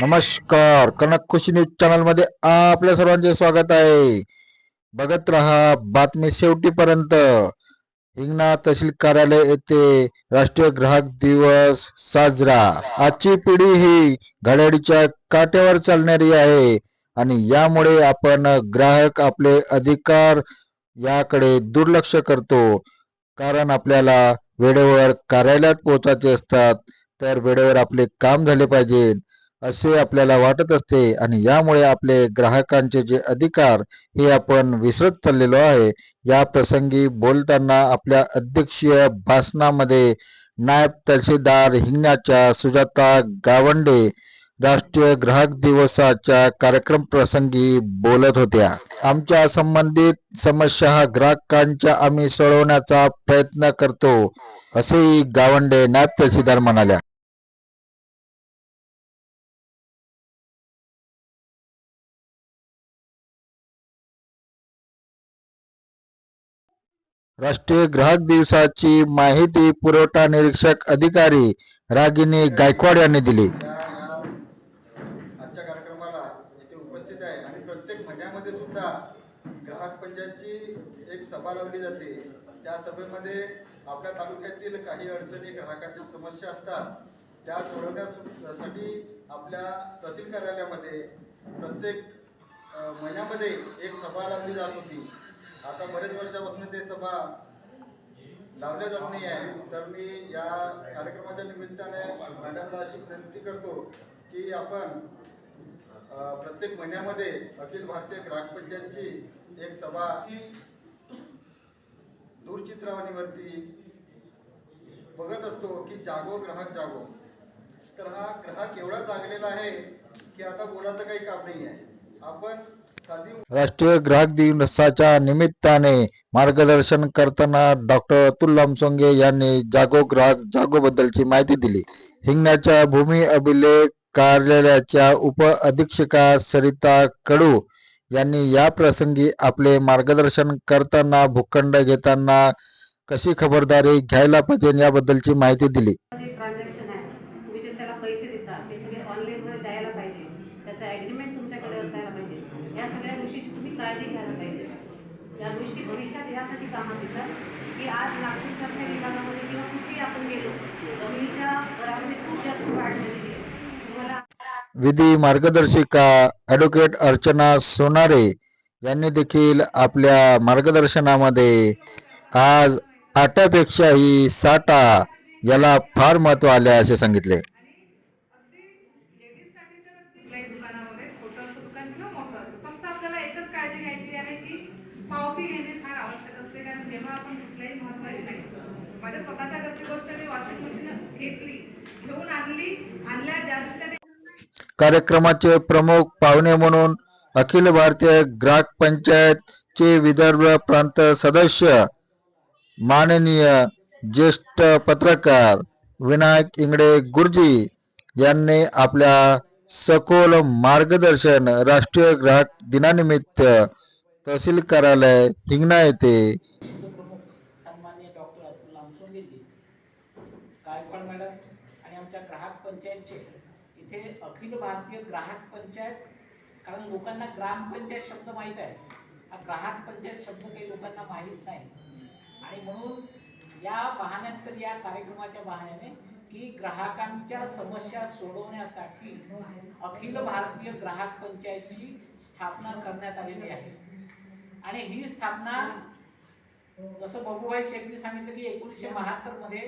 नमस्कार. कनक खुशी न्यूज चॅनलमध्ये आपल्या सर्वांचे स्वागत आहे. बघत रहा बातमी शेवटीपर्यंत. हिंगणा तहसील कार्यालय येथे राष्ट्रीय ग्राहक दिवस साजरा. आजची पिढी ही घड्याळीच्या काट्यावर चालणारी आहे आणि यामुळे आपण ग्राहक आपले अधिकार याकडे दुर्लक्ष करतो. कारण आपल्याला वेळेवर कार्यालयात पोहोचायचे असतात तर वेळेवर आपले काम झाले पाहिजे. असे आपल्याला वाटत असते आणि यामुळे आपले ग्राहकांचे जे अधिकार हे आपण विसरत चाललेलो आहे या प्रसंगी बोलताना आपल्या अध्यक्षीय भाषणामध्ये नायब तहसीलदार हिंगण्याच्या सुजाता गावंडे राष्ट्रीय ग्राहक दिवसाच्या कार्यक्रम प्रसंगी बोलत होत्या. आमच्या संबंधित समस्या ग्राहकांच्या आम्ही सोडवण्याचा प्रयत्न करतो असेही गावंडे नायब तहसीलदार म्हणाल्या. राष्ट्रीय ग्राहक दिवसाची माहिती पुरवठा निरीक्षक अधिकारी रागिनी गायकवाड यांनी दिली. आजच्या कार्यक्रमाला इथे उपस्थित आहे आणि प्रत्येक महिन्यामध्ये सुद्धा ग्राहक पंचायतची एक सभा लावली जाते. त्या सभेमध्ये आपल्या तालुक्यातील काही अडचणी ग्राहकांच्या समस्या असतात त्या सोडवण्यासाठी आपल्या तहसील कार्यालयामध्ये प्रत्येक महिन्यामध्ये एक सभा लावली जात होती. आता बरेच वर्षापासून ते सभा लावल्या जात नाही आहे. तर मी या कार्यक्रमाच्या निमित्ताने मॅडमला अशी विनंती करतो की आपण प्रत्येक महिन्यामध्ये अखिल भारतीय ग्राहक पंचायतची एक सभा ही दूरचित्रवाणीवरती बघत असतो की जागो ग्राहक जागो. तर हा ग्राहक एवढा जागलेला आहे की आता बोलायचं काही काम नाही आहे. आपण राष्ट्रीय ग्राहक दिवसाच्या निमित्ताने मार्गदर्शन करताना डॉक्टर अतुल लामसोंगे यांनी जागो ग्राहक जागो बद्दलची माहिती दिली. हिंगण्याच्या भूमी अभिलेख कार्यालयाच्या उप अधीक्षका सरिता कडू यांनी या प्रसंगी आपले मार्गदर्शन करताना भूखंड घेताना कशी खबरदारी घ्यायला पाहिजे याबद्दलची माहिती दिली जे ट्रान्झॅक्शन आहे तुम्ही जे त्याला पैसे देता ते सगळे ऑनलाईनमध्ये द्यायला पाहिजे त्याचं ॲग्रीमेंट तुमच्याकडे असायला पाहिजे या सगळ्या गोष्टीची तुम्ही काळजी घ्यायला पाहिजे या गोष्टी भविष्यात यासाठी कामात येतात की आज नागपूरसारख्या विभागामध्ये किंवा कुठेही आपण गेलो जमिनीच्या दरामध्ये खूप जास्त वाढ झालेली आहे तुम्हाला विधी मार्गदर्शिका ॲडव्होकेट अर्चना सोनारे यांनी देखील आपल्या मार्गदर्शनामध्ये आज आटापेक्षाही साठा याला फार महत्त्व आले असे सांगितले. घेतली. घेऊन आणली आणल्या ज्या दिवशी कार्यक्रमाचे प्रमुख पाहुणे म्हणून अखिल भारतीय ग्राहक पंचायत चे विदर्भ प्रांत सदस्य माननीय ज्येष्ठ पत्रकार विनायक इंगडे गुरुजी यांनी आपल्या सखोल मार्गदर्शन राष्ट्रीय ग्राहक दिनानिमित्त तहसील कार्यालय हिंगणा येथे प्रमुख सन्माननीय डॉक्टर अतुल लामसोंगेजी गायकवाड मॅडम आणि आमच्या ग्राहक पंचायतचे इथे अखिल भारतीय ग्राहक पंचायत कारण लोकांना ग्रामपंचायत शब्द माहीत आहे. हा ग्राहक पंचायत शब्द काही लोकांना माहीत नाही. आणि म्हणून या बहाण्यानंतर या कार्यक्रमाच्या बहाण्याने की ग्राहकांच्या समस्या सोडवण्यासाठी अखिल भारतीय ग्राहक पंचायतची स्थापना करण्यात आलेली आहे. आणि ही स्थापना जसं बबूभाई शेखनी सांगितलं की एकोणीसशे बहात्तरमध्ये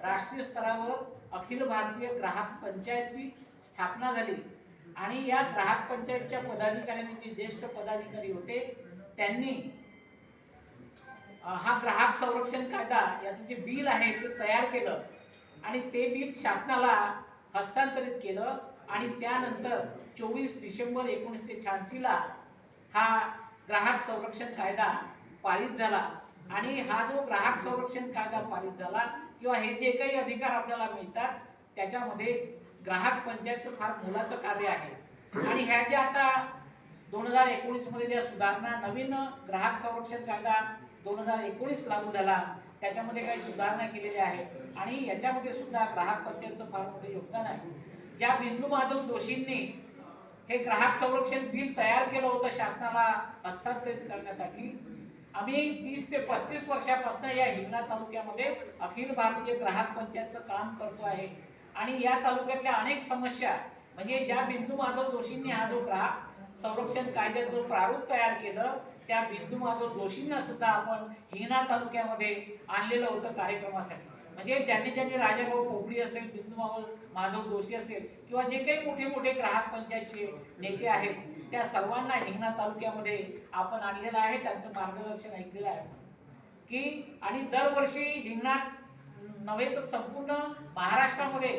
राष्ट्रीय स्तरावर अखिल भारतीय ग्राहक पंचायतची स्थापना झाली. आणि या ग्राहक पंचायतच्या पदाधिकाऱ्यांनी जे ज्येष्ठ पदाधिकारी होते त्यांनी हा ग्राहक संरक्षण कायदा याचं जे बिल आहे ते तयार केलं. आणि ते बिल शासनाला हस्तांतरित केलं. आणि त्यानंतर चोवीस डिसेंबर एकोणीसशे शहाऐंशीला हा ग्राहक संरक्षण कायदा पारित झाला. आणि हा जो ग्राहक संरक्षण कायदा पारित झाला किंवा हे जे काही अधिकार आपल्याला मिळतात त्याच्यामध्ये ग्राहक पंचायतचं फार मोलाचं कार्य आहे. आणि ह्या ज्या आता दोन हजार एकोणीसमध्ये ज्या सुधारणा नवीन ग्राहक संरक्षण कायदा दोन हजार एकोणीस लागू झाला त्याच्यामध्ये काही सुधारणा केलेल्या आहेत आणि याच्यामध्ये सुद्धा ग्राहक पंचायतचं फार मोठं योगदान आहे. ज्या बिंदू माधव जोशींनी हे ग्राहक संरक्षण बिल तयार केलं होतं शासनाला हस्तांतरित करण्यासाठी आम्ही तीस ते पस्तीस वर्षापासून या हिंगणा तालुक्यामध्ये अखिल भारतीय ग्राहक पंचायतचं काम करतो आहे. आणि या तालुक्यातल्या अनेक समस्या म्हणजे ज्या बिंदू माधव जोशींनी हा जो ग्राहक संरक्षण कायद्याचं जो प्रारूप तयार केलं त्या बिंदू माधव जोशींना सुद्धा आपण हिंगणा तालुक्यामध्ये आणलेलं होतं कार्यक्रमासाठी. म्हणजे ज्यांनी ज्यांनी राजाभाऊ पोपडी असेल बिंदू माधव माधव जोशी असेल किंवा जे काही मोठे मोठे ग्राहक पंचायतचे नेते आहेत त्या सर्वांना हिंगणा तालुक्यामध्ये आपण आणलेलं आहे त्यांचं मार्गदर्शन ऐकलेलं आहे. की आणि दरवर्षी हिंगणात नव्हे तर संपूर्ण महाराष्ट्रामध्ये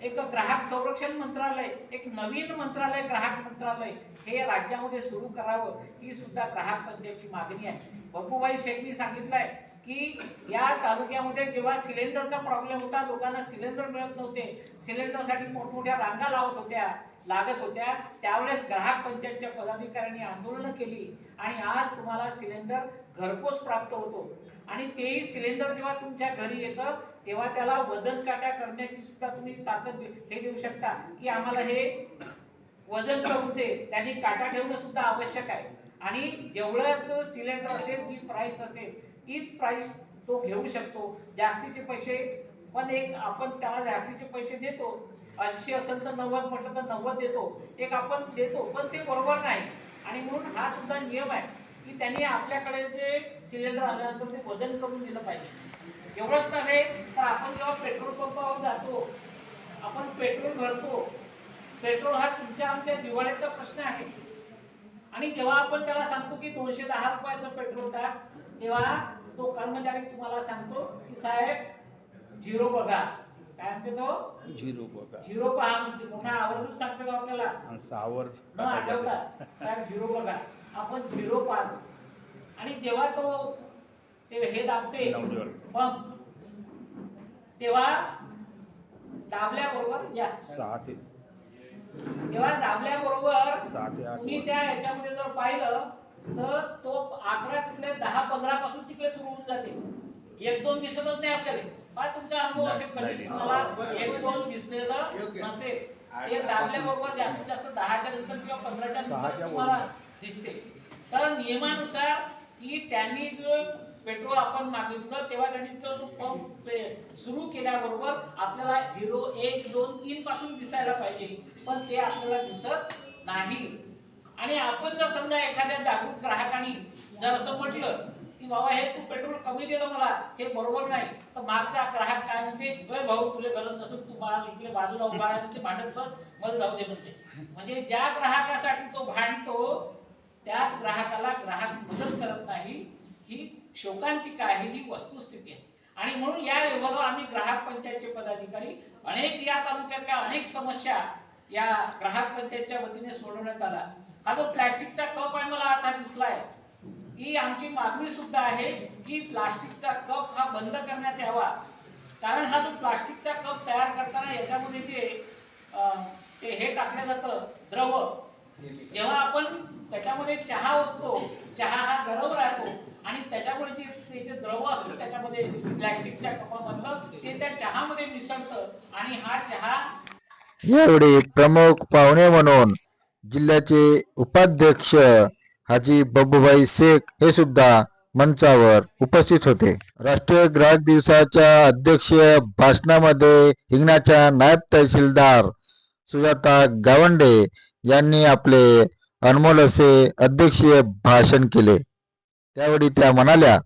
एक ग्राहक संरक्षण मंत्रालय एक नवीन मंत्रालय ग्राहक मंत्रालय हे राज्यामध्ये सुरू करावं ही सुद्धा ग्राहक पंचायतची मागणी आहे. बब्बूबाई शेट्टी सांगितलंय की या तालुक्यामध्ये जेव्हा सिलेंडरचा प्रॉब्लेम होता लोकांना सिलेंडर मिळत नव्हते. सिलेंडरसाठी मोठमोठ्या रांगा लावत होत्या लागत होत्या. त्यावेळेस ग्राहक पंचायतच्या पदाधिकाऱ्यांनी आंदोलनं केली आणि आज तुम्हाला सिलेंडर घरपोच प्राप्त होतो. आणि तेही सिलेंडर जेव्हा तुमच्या घरी येतं तेव्हा त्याला वजन काटा करण्याची सुद्धा तुम्ही ताकद हे देऊ शकता की आम्हाला हे वजन करून दे त्यांनी काटा ठेवणं सुद्धा आवश्यक आहे. आणि जेवढ्याच सिलेंडर असेल जी प्राइस असेल तीच प्राइस तो घेऊ शकतो. जास्तीचे पैसे पण एक आपण त्याला जास्तीचे पैसे देतो. ऐंशी असेल तर नव्वद म्हटलं तर नव्वद देतो. एक आपण देतो पण ते बरोबर नाही. आणि म्हणून हा सुद्धा नियम आहे. की त्यांनी आपल्याकडे जे सिलेंडर आल्यानंतर ते वजन करून दिलं पाहिजे. एवढंच नव्हे तर आपण जेव्हा पेट्रोल पंपावर जातो आपण पेट्रोल भरतो. पेट्रोल हा तुमच्या आमच्या जिव्हाळ्याचा प्रश्न आहे. आणि जेव्हा आपण त्याला सांगतो की दोनशे दहा रुपयाचं पेट्रोल टाक तेव्हा तो कर्मचारी तुम्हाला सांगतो की साहेब झिरो बघा. काय म्हणते तो? झिरो बघा. झिरो पहा म्हणते. मोठा आवर्जून सांगतो तो आपल्याला. आणि सहावर न आठवता साहेब झिरो बघा. आपण झिरो पाहतो. आणि जेव्हा तो ते हे दाबते. पंप तेव्हा दाबल्याबरोबर या. सहा ते तेव्हा दाबल्याबरोबर तुम्ही त्या याच्यामध्ये जर पाहिलं तर तो आकडा तिकडे दहा पंधरा पासून तिकडे सुरू होऊन जाते. एक दोन दिसतच नाही आपल्याला. काय तुमचा अनुभव असेल कधीच. नाही. तुम्हाला एक दोन दिसलेलं. नसेल. ते दाबल्याबरोबर जास्तीत जास्त दहाच्या नंतर किंवा पंधराच्या नंतर तुम्हाला. दिसते. तर नियमानुसार की त्यांनी जो पेट्रोल आपण मागितलं तेव्हा त्यांनी तो पंप सुरू केल्याबरोबर आपल्याला झिरो एक दोन तीन पासून दिसायला पाहिजे. पण ते आपल्याला दिसत नाही. आणि आपण जर समजा एखाद्या जागरूक ग्राहकाने जर असं म्हटलं की बाबा हे तू पेट्रोल कमी दिलं मला हे बरोबर नाही. तर मागचा ग्राहक काय म्हणते? भाऊ तुला गरज नसून तू बाळा इकडे बाजूला उभा राहते भांडत बस मला जाऊ दे म्हणते. म्हणजे ज्या ग्राहकासाठी तो भांडतो त्याच ग्राहकाला ग्राहक मदत करत नाही ही शोकांतिका आहे ही वस्तुस्थिती आहे. आणि म्हणून या विभागावर आम्ही ग्राहक पंचायतचे पदाधिकारी अनेक या तालुक्यातल्या अनेक समस्या या ग्राहक पंचायतच्या वतीने सोडवण्यात आला. हा जो प्लॅस्टिकचा कप आहे मला आता दिसलाय ही आमची मागणी सुद्धा आहे की प्लास्टिकचा कप हा बंद करण्यात यावा. कारण हा जो प्लास्टिकचा कप तयार करताना याच्यामध्ये जे ते हे टाकलं जातं द्रव जेव्हा आपण त्याच्यामध्ये चहा ओततो. चहा हा गरम राहतो. आणि त्याच्यामुळे जे ते जे द्रव असतं त्याच्यामध्ये प्लॅस्टिकच्या कपामधलं ते त्या चहामध्ये मिसळतं. आणि हा चहा यावेळी प्रमुख पाहुणे म्हणून जिल्ह्याचे उपाध्यक्ष हाजी बब्बूभाई शेख हे सुद्धा मंचावर उपस्थित होते. राष्ट्रीय ग्राहक दिवसाच्या अध्यक्षीय भाषणामध्ये हिंगणाच्या नायब तहसीलदार सुजाता गावंडे यांनी आपले अनमोल असे अध्यक्षीय भाषण केले. त्यावेळी त्या म्हणाल्या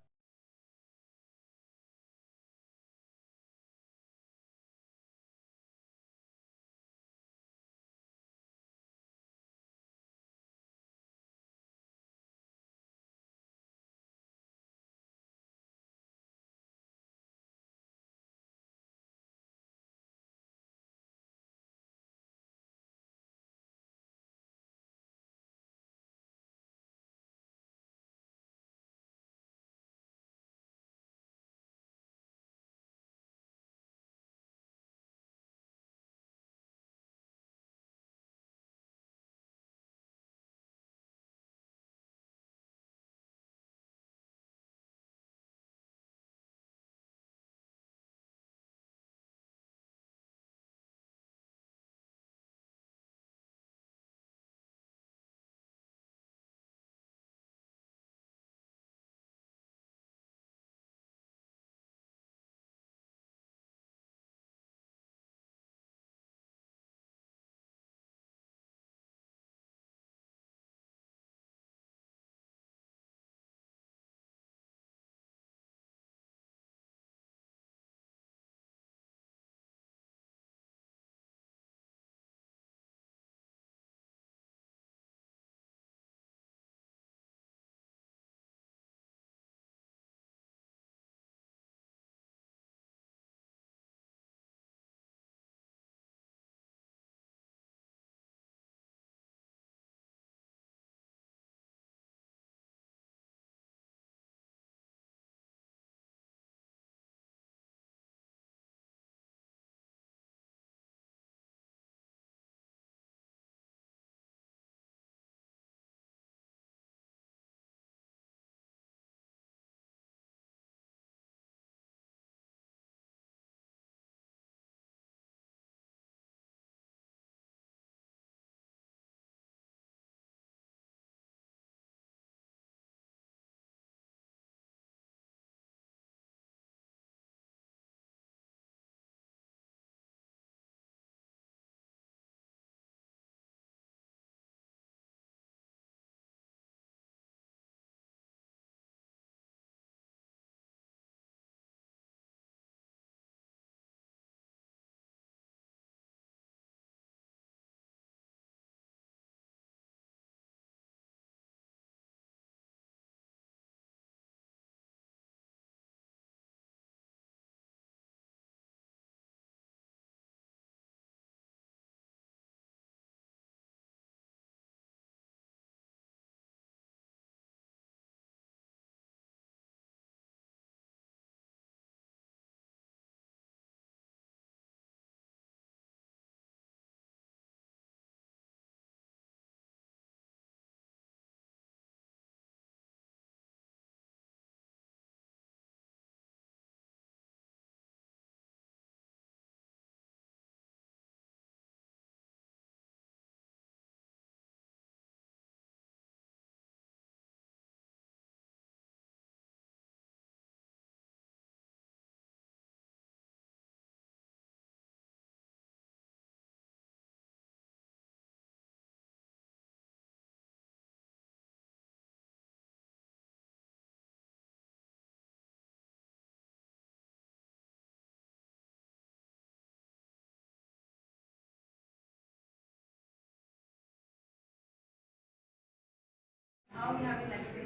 घ्यावे लागते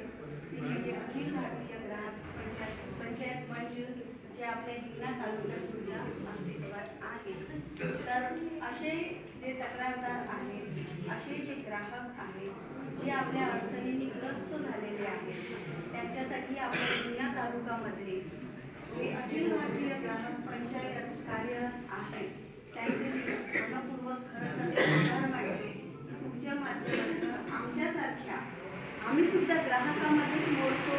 ती म्हणजे अखिल भारतीय ग्राहक पंचायत पंचायत मंच जे आपल्या हिंगणा तालुक्यात सुद्धा अस्तित्वात आहे. तर असे जे तक्रारदार आहेत असे जे ग्राहक आहेत जे आपल्या अडचणींनी ग्रस्त झालेले आहेत त्यांच्यासाठी आपल्या हिंगणा तालुकामध्ये जे अखिल भारतीय ग्राहक पंचायत कार्यरत आहेत त्यांचे मनपूर्वक खरं तर आभार मानते तुमच्या माध्यमातून आमच्यासारख्या आम्ही सुद्धा ग्राहकामध्येच मोडतो.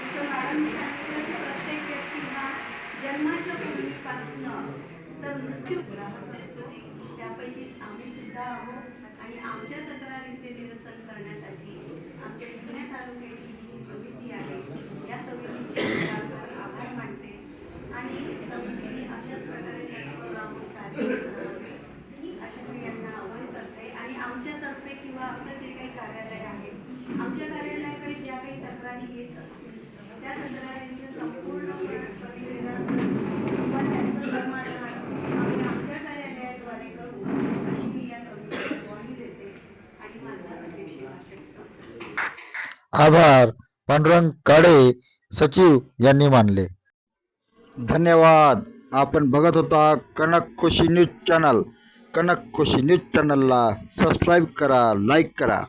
जसं मॅडमनी सांगितलं की प्रत्येक व्यक्ती हा जन्माच्या पूर्वीपासनं तर मृत्यू ग्राहक असतो. त्यापैकीच आम्ही सुद्धा आहोत आणि आमच्या तक्रारीचे निरसन करण्यासाठी आमच्या हिंगण्या तालुक्याची ही जी समिती आहे या समितीचे मी फार आभार मानते आणि समिती अशाच प्रकारे तत्पर राहून कार्य करावं ही अशा मी यांना आवाहन करते आणि आमच्यातर्फे किंवा आमचं जे काही कार्यालय आहे आमच्या कार्यालयाकडे ज्या काही तक्रारी येत असतील त्या तक्रारींचं संपूर्णपणे निरासन किंवा त्यांचं समाधान आम्ही आमच्या कार्यालयाद्वारे करू अशी मी या समितीला ग्वाही देते आणि माझं अध्यक्षीय भाषण संपते आभार. पांडुरंग काळे सचिव यांनी मानले. धन्यवाद. आपण बघत होता Kanak Khushi news channel. Kanak Khushi news चॅनलला सबस्क्राईब करा लाईक करा.